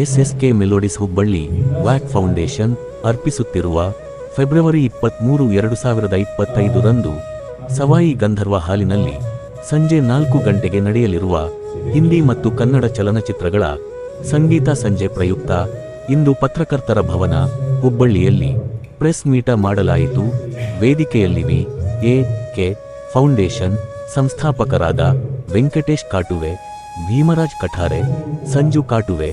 SSK melodies Hubballi ವ್ಯಾಕ್ foundation ಅರ್ಪಿಸುತ್ತಿರುವ ಫೆಬ್ರವರಿ ಇಪ್ಪತ್ಮೂರು, ಎರಡು ಸಾವಿರದ ಇಪ್ಪತ್ತೈದರಂದು ಸವಾಯಿ ಗಂಧರ್ವ ಹಾಲಿನಲ್ಲಿ ಸಂಜೆ ನಾಲ್ಕು ಗಂಟೆಗೆ ನಡೆಯಲಿರುವ ಹಿಂದಿ ಮತ್ತು ಕನ್ನಡ ಚಲನಚಿತ್ರಗಳ ಸಂಗೀತ ಸಂಜೆ ಪ್ರಯುಕ್ತ ಇಂದು ಪತ್ರಕರ್ತರ ಭವನ ಹುಬ್ಬಳ್ಳಿಯಲ್ಲಿ ಪ್ರೆಸ್ ಮೀಟ ಮಾಡಲಾಯಿತು. ವೇದಿಕೆಯಲ್ಲಿವಿ ಎ ಕೆ ಫೌಂಡೇಶನ್ ಸಂಸ್ಥಾಪಕರಾದ ವೆಂಕಟೇಶ್ ಕಾಟುವೆ, ಭೀಮರಾಜ್ ಕಠಾರೆ, ಸಂಜು ಕಾಟುವೆ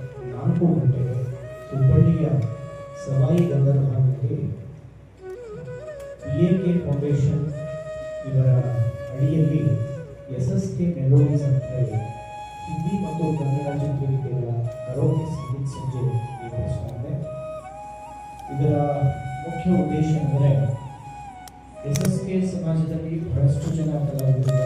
ನಾಲ್ಕು ಗಂಟೆಗೆ ಹುಬ್ಬಳ್ಳಿಯ ಸವಾಯಿ ಗಂಧರ್ವನಲ್ಲಿ ಬಿ ಎ ಕೆ ಫೌಂಡೇಶನ್ ಇವರ ಅಡಿಯಲ್ಲಿ ಎಸ್ ಎಸ್ ಕೆ ಮೆಲೋಡಿಸ್ ಅಂತ ಹೇಳಿ ಹಿಂದಿ ಮತ್ತು ಕನ್ನಡ ಚಿತ್ರಗೀತೆಗಳ ಕರೋಕೆ ಸಂಗೀತ ಸಂಜೆ ಏರ್ಪಡಿಸಲಾಗಿದೆ ಇದರ ಮುಖ್ಯ ಉದ್ದೇಶ ಅಂದರೆ ಎಸ್ ಎಸ್ ಕೆ ಸಮಾಜದಲ್ಲಿ ಬಹಳಷ್ಟು ಜನ ಕಲಾವಿದರಿದ್ದಾರೆ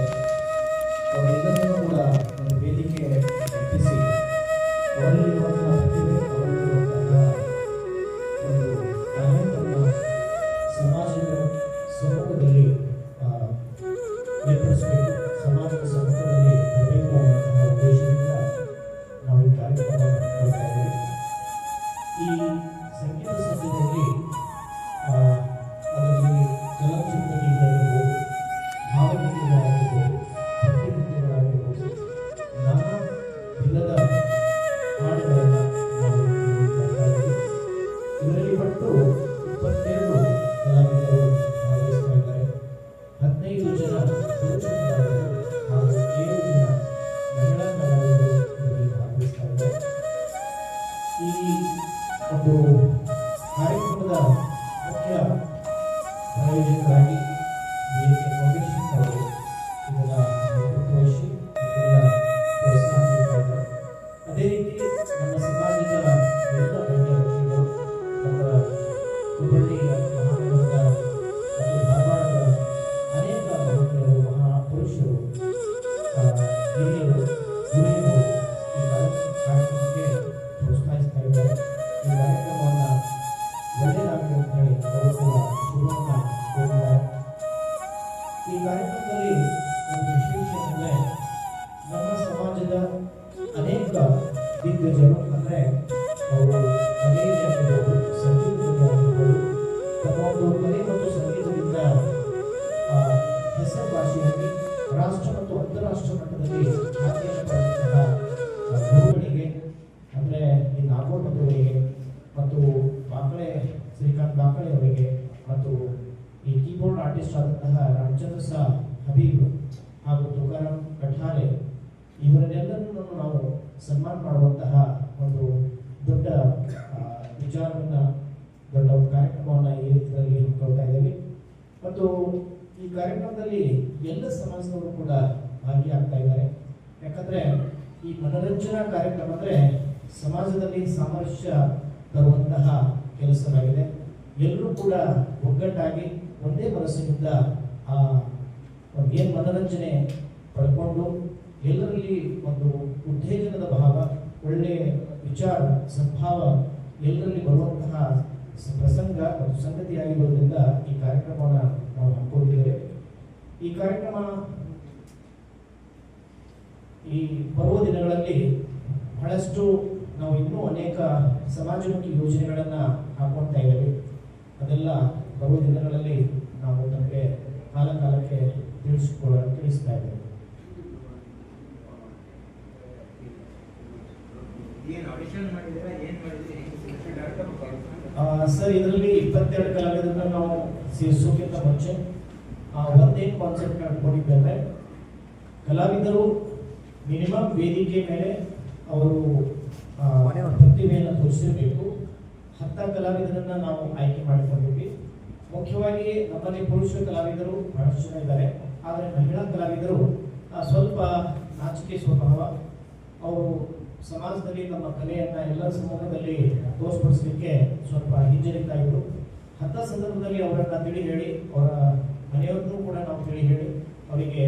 ಮತ್ತು ಈ ಕೀಬೋರ್ಡ್ ಆರ್ಟಿಸ್ಟ್ ಆದಂತಹ ರಾಮಚಂದ್ರ ಸಾ ಹಬೀಬ್ ಹಾಗೂ ತುಕಾರಾಮ್ ಕಠಾರೆ ಇವರನ್ನೆಲ್ಲರನ್ನು ನಾವು ಸನ್ಮಾನ ಮಾಡುವಂತಹ ಒಂದು ದೊಡ್ಡ ವಿಚಾರವನ್ನು ವಿಚಾರವನ್ನ, ದೊಡ್ಡ ಒಂದು ಕಾರ್ಯಕ್ರಮವನ್ನು ಈ ರೀತಿಯಲ್ಲಿ ಹಮ್ಮಿಕೊಳ್ತಾ ಇದ್ದೀವಿ. ಮತ್ತು ಈ ಕಾರ್ಯಕ್ರಮದಲ್ಲಿ ಎಲ್ಲ ಸಮಾಜದವರು ಕೂಡ ಭಾಗಿಯಾಗ್ತಾ ಇದ್ದಾರೆ. ಯಾಕಂದ್ರೆ ಈ ಮನೋರಂಜನಾ ಕಾರ್ಯಕ್ರಮ ಅಂದ್ರೆ ಸಮಾಜದಲ್ಲಿ ಸಾಮರಸ್ಯ ತರುವಂತಹ ಕೆಲಸವಾಗಿದೆ. ಎಲ್ಲರೂ ಕೂಡ ಒಗ್ಗಟ್ಟಾಗಿ ಒಂದೇ ಮನಸ್ಸಿನಿಂದ ಆ ಏನು ಮನರಂಜನೆ ಪಡ್ಕೊಂಡು ಎಲ್ಲರಲ್ಲಿ ಒಂದು ಉತ್ತೇಜನದ ಭಾವ ಒಳ್ಳೆಯ ವಿಚಾರ, ಸದ್ಭಾವ ಎಲ್ಲರಲ್ಲಿ ಬರುವಂತಹ ಪ್ರಸಂಗ ಮತ್ತು ಸಂಗತಿಯಾಗಿರೋದ್ರಿಂದ ಈ ಕಾರ್ಯಕ್ರಮವನ್ನು ನಾವು ಹಮ್ಮಿಕೊಂಡಿದ್ದೇವೆ. ಈ ಕಾರ್ಯಕ್ರಮ ಈ ಬರುವ ದಿನಗಳಲ್ಲಿ ಬಹಳಷ್ಟು ನಾವು ಇನ್ನೂ ಅನೇಕ ಸಮಾಜಮುಖಿ ಯೋಜನೆಗಳನ್ನು ಹಾಕೊಳ್ತಾ ಇದ್ದೇವೆ. ಅದೆಲ್ಲ ಬರುವ ದಿನಗಳಲ್ಲಿ ನಾವು ತಮಗೆ ಕಾಲ ಕಾಲಕ್ಕೆ ತಿಳಿಸ್ಕೊ ತಿಳಿಸ್ತಾ ಇದ್ದೇವೆ. ಸರ್ ಇದರಲ್ಲಿ ಇಪ್ಪತ್ತೆರಡು ಕಲಾವಿದರನ್ನ ನಾವು ಸೇರಿಸೋಕ್ಕಿಂತ ಮುಂಚೆ ಆ, ಒಂದೇ ಕಾನ್ಸೆಪ್ಟ್ ಕಂಡುಕೊಂಡಿದ್ದೇವೆ. ಕಲಾವಿದರು ಮಿನಿಮಮ್ ವೇದಿಕೆ ಮೇಲೆ ಅವರು ಹತ್ತ ಕಲಾವಿದರನ್ನ ನಾವು ಆಯ್ಕೆ ಮಾಡಿಕೊಂಡಿದ್ವಿ. ಮುಖ್ಯವಾಗಿ ನಮ್ಮಲ್ಲಿ ಪುರುಷ ಕಲಾವಿದರು ಬಹಳಷ್ಟು ಜನ ಇದ್ದಾರೆ. ಆದರೆ ಮಹಿಳಾ ಕಲಾವಿದರು ಸ್ವಲ್ಪ ನಾಚಿಕೆ ಸ್ವಭಾವ, ಅವರು ಸಮಾಜದಲ್ಲಿ ನಮ್ಮ ಕಲೆಯನ್ನ ಎಲ್ಲ ಸಮಾಜದಲ್ಲಿ ತೋರ್ಪಡಿಸಲಿಕ್ಕೆ ಸ್ವಲ್ಪ ಹಿಂಜರಿತಾ ಇದ್ರು. ಹತ್ತ ಸಂದರ್ಭದಲ್ಲಿ ಅವರನ್ನ ತಿಳಿ ಹೇಳಿ, ಅವರ ಮನೆಯವ್ರನ್ನೂ ಕೂಡ ನಾವು ತಿಳಿ ಹೇಳಿ, ಅವರಿಗೆ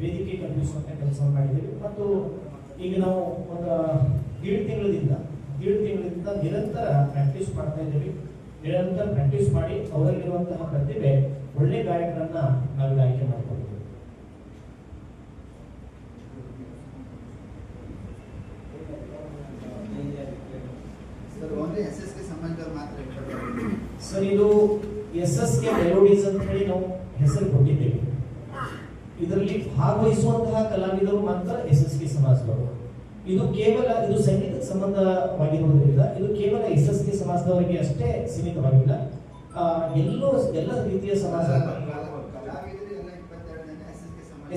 ವೇದಿಕೆ ಕಲ್ಪಿಸುವಂಥ ಕೆಲಸ ಮಾಡಿದ್ದೀವಿ. ಮತ್ತು ಈಗ ನಾವು ಒಂದು ಏಳು ತಿಂಗಳಿಂದ ಏಳು ತಿಂಗಳಿಂದ ನಿರಂತರ ಪ್ರಾಕ್ಟೀಸ್ ಮಾಡ್ತಾ ಇದ್ದೀವಿ. ನಿರಂತರ ಪ್ರಾಕ್ಟೀಸ್ ಮಾಡಿ ಅವರಲ್ಲಿರುವಂತಹ ಪ್ರತಿಭೆ ಒಳ್ಳೆ ಗಾಯಕರನ್ನ ನಾವು ಆಯ್ಕೆ ಮಾಡ್ಕೊಳ್ತೀವಿ. ಸರ್ ಇದು ಎಸ್ ಎಸ್ ಕೆ ಮೆಲೋಡೀಸ್ ಅಂತ ಹೇಳಿ ನಾವು ಹೆಸರು ಕೊಟ್ಟಿದ್ದೇವೆ. ಇದರಲ್ಲಿ ಭಾಗವಹಿಸುವಂತಹ ಕಲಾವಿದರು ಮಾತ್ರ ಎಸ್ ಎಸ್ ಕೆ ಸಮಾಜದವರು. ಇದು ಕೇವಲ ಇದು ಸಂಗೀತಕ್ಕೆ ಸಂಬಂಧವಾಗಿರುವುದರಿಂದ ಇದು ಕೇವಲ ಎಸ್ ಎಸ್ ಕೆ ಸಮಾಜದವರಿಗೆ ಅಷ್ಟೇ ಸೀಮಿತವಾಗಿಲ್ಲ. ಎಲ್ಲೋ ಎಲ್ಲ ರೀತಿಯ ಸಮಾಜ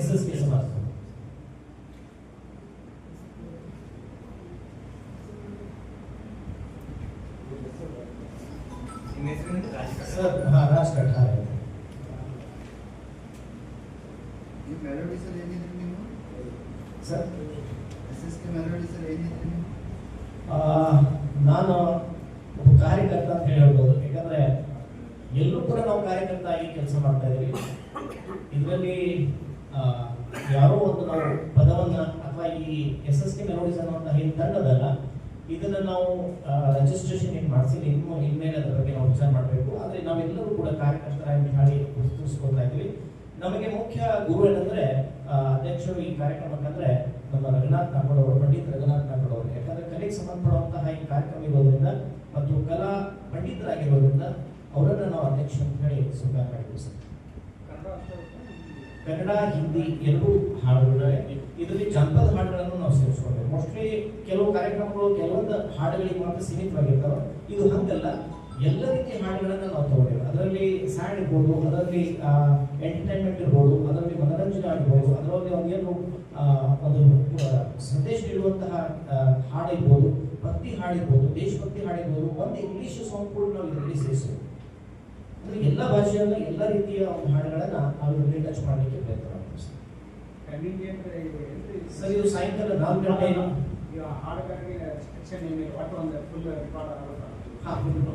ಎಸ್ ಎಸ್ ಕೆ ಸಮಾಜ ನಿಮ್ಮ ಹೆಸರೇನು? ರಾಜಕಾರಣ. ಸರ್ ಹಾ ರಾಜ್ ಕಟ್ಟಾರೆ ನೀವು ಮೆಲೋಡೀಸ್ ಅಲ್ಲಿ ಏನಿದ್ರಿ ನೀವು sir S S K melodies ಅಲ್ಲಿ ಏನಿದ್ರಿ ನೀವು ಆ, ನಾನು ಒಬ್ಬ ಕಾರ್ಯಕರ್ತ ಅಂತ ಹೇಳ್ಬೋದು. ಯಾಕಂದ್ರೆ ಎಲ್ಲರೂ ಕೂಡ ನಾವು ಕಾರ್ಯಕರ್ತ ಆಗಿ ಕೆಲಸ ಮಾಡ್ತಾ ಇದ್ದೀವಿ. ಇದರಲ್ಲಿ ಯಾರೋ ಒಂದು ನಾವು ಪದವನ್ನ ಅಥವಾ ಈ ಎಸ್ ಎಸ್ ಕೆ ಮೆಮೋರೀಸ್ ಅನ್ನುವಂತಹ ಏನು ತಂಡದಲ್ಲ, ಇದನ್ನ ನಾವು ರಿಜಿಸ್ಟ್ರೇಷನ್ ಏನು ಮಾಡಿಸಿಲ್ಲ. ಇನ್ನು ಇನ್ಮೇಲೆ ಅದರ ಬಗ್ಗೆ ನಾವು ವಿಚಾರ ಮಾಡಬೇಕು. ಆದರೆ ನಾವೆಲ್ಲರೂ ಕೂಡ ಕಾರ್ಯಕರ್ತರಾಗಿ ಹಾಡಿ ಗುರುತಿಸ್ಕೊಳ್ತಾ ಇದ್ವಿ ನಮಗೆ ಮುಖ್ಯ ಗುರು ಏನಂದ್ರೆ ಅಧ್ಯಕ್ಷರು ಈ ಕಾರ್ಯಕ್ರಮಕ್ಕಂದ್ರೆ ನಮ್ಮ ನಾಗೋಡ್ ಅವರು ಪಂಡಿತ್ ನಾಗೋಡ್ ಅವರು ಯಾಕಂದ್ರೆ ಕಲೆಗೆ ಸಂಬಂಧಪಡುವಂತಹ ಈ ಕಾರ್ಯಕ್ರಮ ಇರೋದ್ರಿಂದ ಮತ್ತು ಕಲಾ ಪಂಡಿತರಾಗಿರೋದ್ರಿಂದ ಅವರನ್ನ ನಾವು ಅಧ್ಯಕ್ಷ ಅಂತ ಹೇಳಿ ಸ್ವೀಕಾರ ಮಾಡಿದ್ವಿ ಸರ್? ಕನ್ನಡ, ಹಿಂದಿ ಎರಡೂ ಹಾಡುಗಳ ಇದರಲ್ಲಿ ಜನಪದ ಹಾಡುಗಳನ್ನು ನಾವು ಸೇರಿಸ್ಕೊಂಡ್ವಿ. ಮೋಸ್ಟ್ಲಿ ಕೆಲವು ಕಾರ್ಯಕ್ರಮಗಳು ಕೆಲವೊಂದು ಹಾಡುಗಳಿಗೆ ಮಾತ್ರ ಸೀಮಿತವಾಗಿರ್ತಾವೆ. ಇದು ಹಂಗಲ್ಲ. ಎಲ್ಲ ರೀತಿಯ ಹಾಡುಗಳನ್ನು ನಾವು ತಗೊಂಡಿವಿ ಅದರಲ್ಲಿ ಸ್ಯಾಡ್ ಇರ್ಬೋದು ಅದರಲ್ಲಿ ಎಂಟರ್ಟೈನ್ಮೆಂಟ್ ಇರ್ಬೋದು ಅದರಲ್ಲಿ ಮನೋರಂಜನೆ ಆಗಿರ್ಬೋದು ಅದರಲ್ಲಿ ಆ, ಒಂದು ಸಂದೇಶ ನೀಡುವಂತಹ ಹಾಡು ಹಾಡಿರ್ಬೋದು ಭಕ್ತಿ ಹಾಡಿರ್ಬೋದು ದೇಶಭಕ್ತಿ ಹಾಡಿರ್ಬೋದು ಒಂದು ಇಂಗ್ಲೀಷ್ ಸಾಂಗ್ ಕೂಡ ನಾವು ಇದರಲ್ಲಿ ಸೇರಿಸ್ತೀವಿ ಅಂದರೆ ಎಲ್ಲ ಭಾಷೆಯನ್ನು ಎಲ್ಲ ರೀತಿಯ ಒಂದು ಹಾಡುಗಳನ್ನು ನಾವು ಇದರಲ್ಲಿ ಟಚ್ ಮಾಡಲಿಕ್ಕೆ ಪ್ರಯತ್ನ ಮಾಡ್ತೀವಿ ಸರ್. ಇದು ಸಾಯಂಕಾಲ ನಾಲ್ಕು ಗಂಟೆ ಹಾಡುಗಳಿಗೆ ಹಾಡುಗಾರರಿಗೆ ರೆಸ್ಟ್ರಿಕ್ಷನ್ ಒಟ್ಟು ಒಂದು ಫುಲ್ ರೆಕಾರ್ಡ್ ಆಗುತ್ತೆ ಹಾ, ಹೌದು.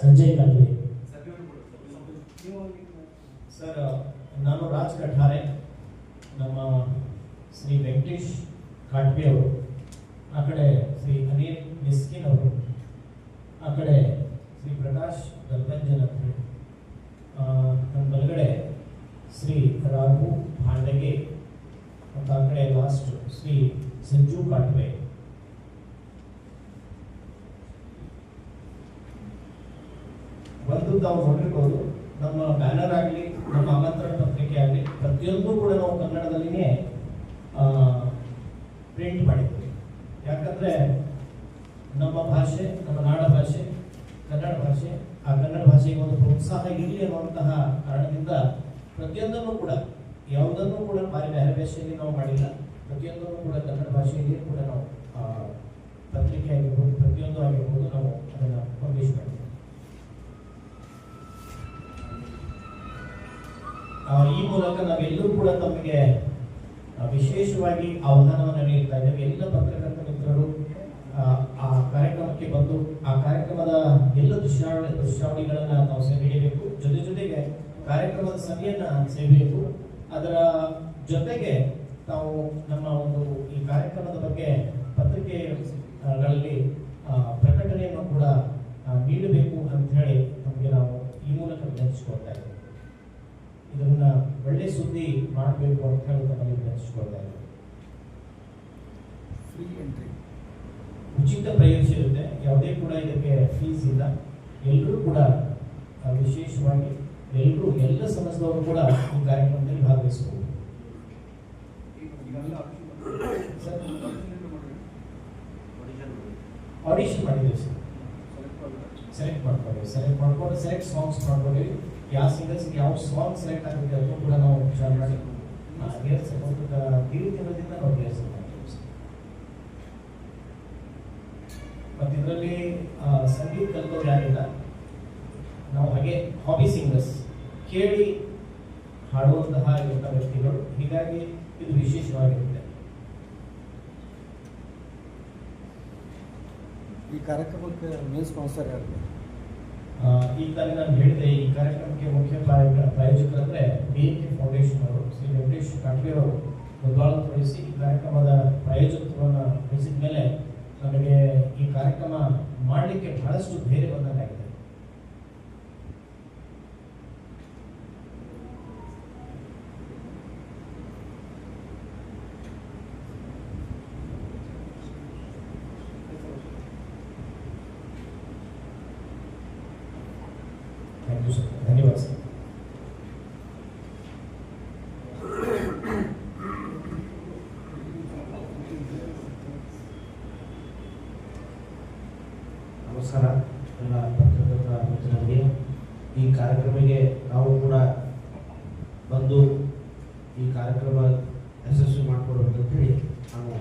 ಸಂಜಯ್ ಕಾಲುವೆ. ಸರ್, ನಾನು ರಾಜ್ ಕಠಾರೆ. ನಮ್ಮ ಶ್ರೀ ವೆಂಕಟೇಶ್ ಕಾಟ್ಬೆ ಅವರು, ಆ ಕಡೆ ಶ್ರೀ ಅನಿಲ್ ಮಿಸ್ಕಿನ್ ಅವರು, ಆ ಕಡೆ ಶ್ರೀ ಪ್ರಕಾಶ್ ಗಲ್ಗಂಜನ್ ಅಂತ ಹೇಳಿ. ನಮ್ಮ ಬಲಗಡೆ ಶ್ರೀ ರಾಘು ಭಾಂಡಗೆ ಮತ್ತು ಆ ಕಡೆ ಲಾಸ್ಟ್ ಶ್ರೀ ಸಂಜು ಕಾಟ್ವೆ ಒಂದು ತಾವು ನೋಡಿರ್ಬೋದು ನಮ್ಮ ಬ್ಯಾನರ್ ಆಗಲಿ ನಮ್ಮ ಆಮಂತ್ರಣ ಪತ್ರಿಕೆ ಆಗಲಿ ಪ್ರತಿಯೊಂದು ಕೂಡ ನಾವು ಕನ್ನಡದಲ್ಲಿನೇ ಪ್ರಿಂಟ್ ಮಾಡಿದ್ದೀವಿ ಯಾಕಂದ್ರೆ ನಮ್ಮ ಭಾಷೆ ನಮ್ಮ ನಾಡ ಭಾಷೆ ಕನ್ನಡ ಭಾಷೆ ಆ ಕನ್ನಡ ಭಾಷೆಗೆ ಒಂದು ಪ್ರೋತ್ಸಾಹ ಇರಲಿ ಅನ್ನುವಂತಹ ಕಾರಣದಿಂದ ಪ್ರತಿಯೊಂದನ್ನು ಕೂಡ ಯಾವುದನ್ನು ಕೂಡ ಬಾರಿ ಬೇರೆ ಭಾಷೆಯಲ್ಲಿ ನಾವು ಮಾಡಿಲ್ಲ. ಪ್ರತಿಯೊಂದನ್ನು ಕೂಡ ಕನ್ನಡ ಭಾಷೆಯಲ್ಲಿ ಕೂಡ ನಾವು ಪತ್ರಿಕೆ ಆಗಿರ್ಬೋದು ಪ್ರತಿಯೊಂದು ಆಗಿರ್ಬೋದು ನಾವು ಅದನ್ನು ಪಬ್ಲಿಷ್ ಮಾಡಿದ್ವಿ. ಆ, ಈ ಮೂಲಕ ನಾವೆಲ್ಲರೂ ಕೂಡ ತಮಗೆ ವಿಶೇಷವಾಗಿ ಆಹ್ವಾನವನ್ನು ನೀಡ್ತಾ ಇದ್ದೇವೆ ಎಲ್ಲ ಪತ್ರಕರ್ತ ಮಿತ್ರರು ಆ, ಕಾರ್ಯಕ್ರಮಕ್ಕೆ ಬಂದು ಆ ಕಾರ್ಯಕ್ರಮದ ಎಲ್ಲ ದೃಶ್ಯಾವಳಿ ದೃಶ್ಯಾವಳಿಗಳನ್ನು ನಾವು ಸೆರೆ ಹಿಡಿಯಬೇಕು ಜೊತೆ ಜೊತೆಗೆ ಕಾರ್ಯಕ್ರಮದ ಸಭೆಯನ್ನು ಸೇರಬೇಕು ಅದರ ಜೊತೆಗೆ ತಾವು ನಮ್ಮ ಒಂದು ಈ ಕಾರ್ಯಕ್ರಮದ ಬಗ್ಗೆ ಪತ್ರಿಕೆಗಳಲ್ಲಿ ಪ್ರಕಟಣೆಯನ್ನು ಕೂಡ ನೀಡಬೇಕು ಅಂತ ಹೇಳಿ ನಮಗೆ ನಾವು ಈ ಮೂಲಕ ವಿನಂತಿಸಿಕೊಳ್ತಾ ಇದನ್ನ ಒಳ್ಳೆ ಸುದ್ದಿ ಮಾಡಬೇಕು ಅಂತ ಹೇಳಿ ತಮ್ಮಲ್ಲಿ ವಿನಂತಿಸ್ಕೊಳ್ತಾ ಇದ್ದೇವೆ ಫ್ರೀ ಎಂಟ್ರಿ ಉಚಿತ ಪ್ರವೇಶ ಇರುತ್ತೆ ಯಾವುದೇ ಕೂಡ ಇದಕ್ಕೆ ಫೀಸ್ ಇಲ್ಲ. ಎಲ್ಲರೂ ಕೂಡ ಆ, ವಿಶೇಷವಾಗಿ ಎಲ್ಲರೂ ಎಲ್ಲ ಸಮಾಜದವರು ಕೂಡ ಈ ಕಾರ್ಯಕ್ರಮದಲ್ಲಿ ಭಾಗವಹಿಸಬಹುದು. ಇದೆಲ್ಲ ಸರ್ ಆಡಿಷನ್ ಆಡಿಷನ್ ಮಾಡಿದ್ದೀವಿ ಸರ್. ಸೆಲೆಕ್ಟ್ ಮಾಡಿದ್ರೆ ಸೆಲೆಕ್ಟ್ ಮಾಡ್ಕೊಳ್ಳಿ. ಸೆಲೆಕ್ಟ್ ಮಾಡ್ಕೊಂಡು ಸೆಲೆಕ್ಟ್ ಸಾಂಗ್ಸ್ ಮಾಡ್ಕೊಳ್ಳಿ ಯಾವ ಸಿಂಗರ್ಸ್ಗೆ ಯಾವ ಸಾಂಗ್ ಸೆಲೆಕ್ಟ್ ಆಗುತ್ತೆ ಅದನ್ನು ಕೂಡ ನಾವು ವಿಚಾರ ಮಾಡಿ ಒಂದು ತಿಂಗಳು ತಿಂಗಳಿಂದ ನಾವು ಸರ್ ಮತ್ತು ಇದರಲ್ಲಿ ಸಂಗೀತ ಕಲಿತವ್ರು ಯಾರಿಲ್ಲ ನಾವು ಹಾಗೆ ಹಾಬಿ ಸಿಂಗರ್ಸ್ ಕೇಳಿ ಹಾಡುವಂತಹ ಇರುವಂಥ ವ್ಯಕ್ತಿಗಳು ಹೀಗಾಗಿ ಇದು ವಿಶೇಷವಾಗಿರುತ್ತೆ ಈ ಕಾರ್ಯಕ್ರಮಕ್ಕೆ ಮೇನ್ ಸ್ಪಾನ್ಸರ್ ಯಾರು? ಆ, ಈ ಕಾಲ ನಾನು ಹೇಳಿದೆ ಈ ಕಾರ್ಯಕ್ರಮಕ್ಕೆ ಮುಖ್ಯ ಪ್ರಾಯೋಜಕರಂದ್ರೆ ಬಿ ಎ ಕೆ ಫೌಂಡೇಶನ್ ಅವರು. ಶ್ರೀ ವೆಂಕಟೇಶ್ ಕಾಟ್ವೆ ಅವರು. ವಹಿಸಿ ಈ ಕಾರ್ಯಕ್ರಮದ ಪ್ರಾಯೋಜಕತ್ವವನ್ನು ವಹಿಸಿದ ಮೇಲೆ ನಮಗೆ ಈ ಕಾರ್ಯಕ್ರಮ ಮಾಡಲಿಕ್ಕೆ ಬಹಳಷ್ಟು ಧೈರ್ಯ ಬಂದಂಗಾಗಿದೆ ಥ್ಯಾಂಕ್ ಯು ಸರ್ ಧನ್ಯವಾದ ಸರ್ ನಮಸ್ಕಾರ ಎಲ್ಲ ಪತ್ರಕರ್ತರ ಮಿತ್ರರಿಗೆ ಈ ಕಾರ್ಯಕ್ರಮಕ್ಕೆ ನಾವು ಕೂಡ ಬಂದು ಈ ಕಾರ್ಯಕ್ರಮ ಯಶಸ್ವಿ ಮಾಡಿಕೊಡ್ಬೇಕಂತೇಳಿ ನಾವು